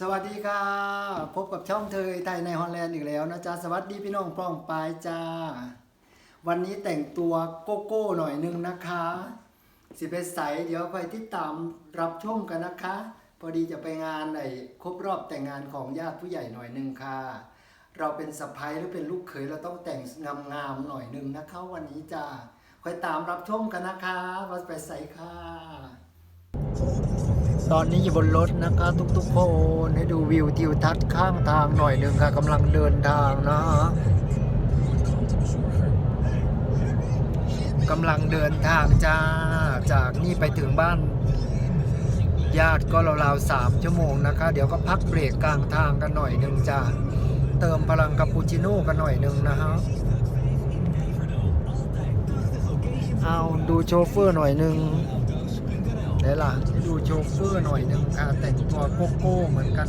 สวัสดีค่ะ พบกับช่องเธอไทยในฮอลแลนด์อีกแล้วนะจ๊ะ สวัสดีพี่น้องป้องปายจ้า วันนี้แต่งตัวโกโก้หน่อยนึงนะคะ สิไปใสเดี๋ยวไปที่ตามรับชมกันนะคะ พอดีจะไปงานในครบรอบแต่งงานของญาติผู้ใหญ่หน่อยนึงค่ะ เราเป็นสะพ้ยหรือเป็นลูกเขยเราต้องแต่งงามๆหน่อยนึงนะคะ วันนี้จ้าคอยตามรับชมกันนะคะว่าไปใสค่ะ ตอนนี้อยู่บนรถนะคะทุกๆคนให้ดูวิวทิวทัศน์ข้างทางหน่อยหนึ่งค่ะกำลังเดินทางนะฮะกำลังเดินทางจ้าจากนี่ไปถึงบ้าน ญาติก็ราวๆสามชั่วโมงนะคะ เดี๋ยวก็พักเบรกกลางทางกันหน่อยหนึ่งจ้าเติมพลังคาปูชิโน่กันหน่อยหนึ่งนะฮะเอาดูโชเฟอร์หน่อยหนึ่ง ได้ล่ะดูโชเฟอร์หน่อยหนึ่งค่ะแต่งตัวโกโก้เหมือนกัน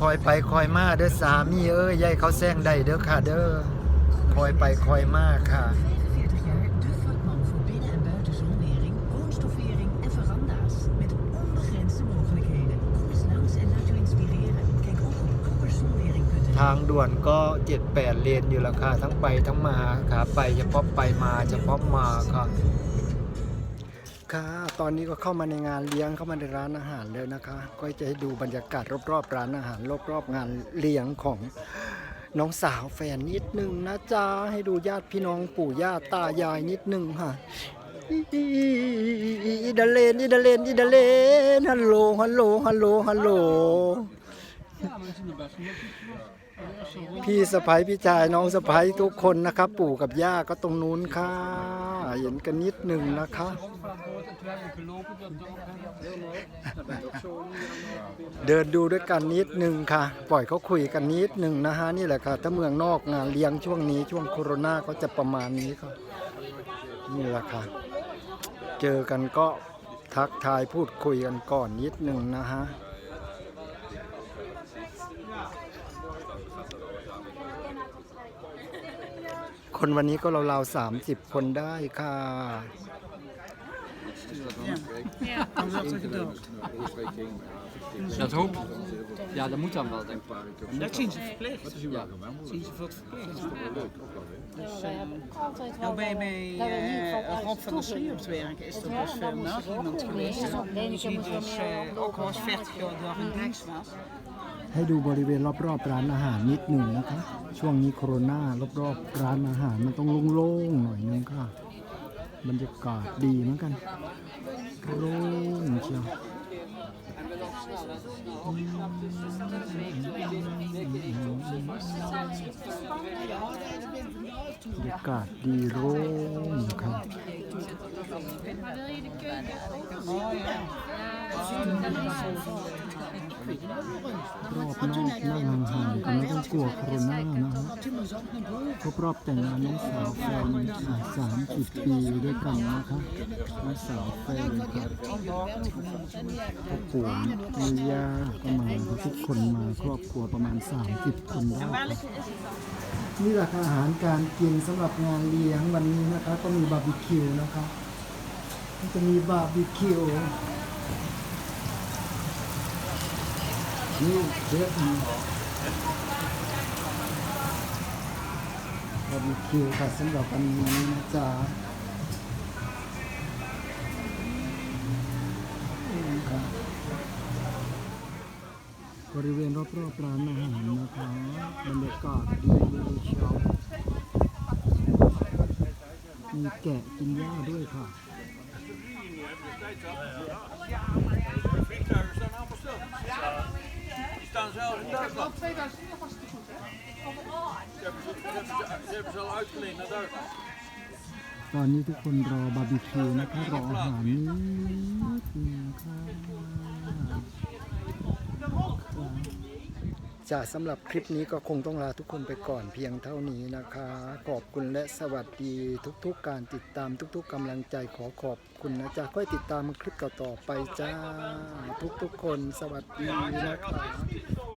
คอยไปคอยมาเด้อสามีเอ้ยยายเขาแซงได้เด้อค่ะเด้อคอยไปคอยมาค่ะทางด่วนก็ 78 เลนอยู่ราคาทั้งไปทั้งมาขาไปเฉพาะไปมาเฉพาะมาค่ะ ค่ะ ตอนนี้ก็เข้ามาในงานเลี้ยงเข้ามาในร้านอาหารแล้วนะคะ ก็จะให้ดูบรรยากาศรอบๆร้านอาหารรอบๆงานเลี้ยงของน้องสาวแฟนนิดนึงนะจ๊ะให้ดูญาติพี่น้องปู่ย่าตายายนิดนึงค่ะอีดาเลนอีดาเลนอีดาเลนฮัลโหลฮัลโหลฮัลโหลฮัลโหลพี่สะพ้ายพี่ชายน้องสะพ้ายทุกคนนะครับ ปู่กับย่าก็ตรงนู้นค่ะ เห็นกันนิดหนึ่งนะคะ เดินดูด้วยกันนิดหนึ่งค่ะ ปล่อยเขาคุยกันนิดหนึ่งนะฮะนี่แหละค่ะ ถ้าเมืองนอกงานเลี้ยงช่วงนี้ช่วงโควิดก็จะประมาณนี้ค่ะนี่แหละค่ะ เจอกันก็ทักทายพูดคุยกันก่อนนิดหนึ่งนะฮะคนวันนี้ก็เราเราสามสิบคนได้ค่ะ Dan wordt er gedoopt. Dat hoop ik. Ja, dat moet dan wel, denk ik. Dat zien ze verplicht. Ja. zien ze voor het verplicht. Dus, wij eh, hebben altijd wel nou ben je wel- bij dat we in ieder geval eh, uit Rob van der toe Schie op het werk. Is er Ja, dus dan veel moest nacht ik ook iemand nog geweest. lezen. Dan denk Die ik, je ziet moet wel dus meer eh, op ook wel eens 40 jaar door een tekst was. ให้ดูบริเวณรอบๆร้านอาหารนิดหนึ่งนะคะ ช่วงนี้โควิดรอบๆร้านอาหารมันต้องโล่งๆหน่อยนึงค่ะ บรรยากาศดีเหมือนกันโล่งเชียวบรรยากาศดีโล่งครับะรอบนอกนั่งห่างๆกันไม่ต้องกลัวโควิดนะฮะครบรอบแต่งงานน้องสาวแฟนสามสิบปีด้วยกันนะคะน้องสาวแฟนครับพ่อปู่แม่ย่าก็มาทุกคนมาครอบครัวประมาณ30คนได้ นี่แหละค่ะอาหารการกินสำหรับงานเลี้ยงวันนี้นะคะ ก็มีบาร์บีคิวนะคะก็จะมีบาร์บีคิวนี่เชฟมีบาร์บีคิวค่ะสำหรับวันนี้นะจ๊ะ บริเวณรอบๆร้านอาหารนะคะบรรยากาศดีดีเชียมีแกะกินหญ้าด้วยค่ะตอนนี้ทุกคนรอบาร์บีคิวนะคะรออาหารนี้นะคะ จ้าสำหรับคลิปนี้ก็คงต้องลาทุกคนไปก่อนเพียงเท่านี้นะคะ ขอบคุณและสวัสดีทุกๆการติดตามทุกๆกำลังใจขอขอบคุณนะจ๊ะค่อยติดตามคลิปต่อๆไปจ้า ทุกๆคนสวัสดีนะคะ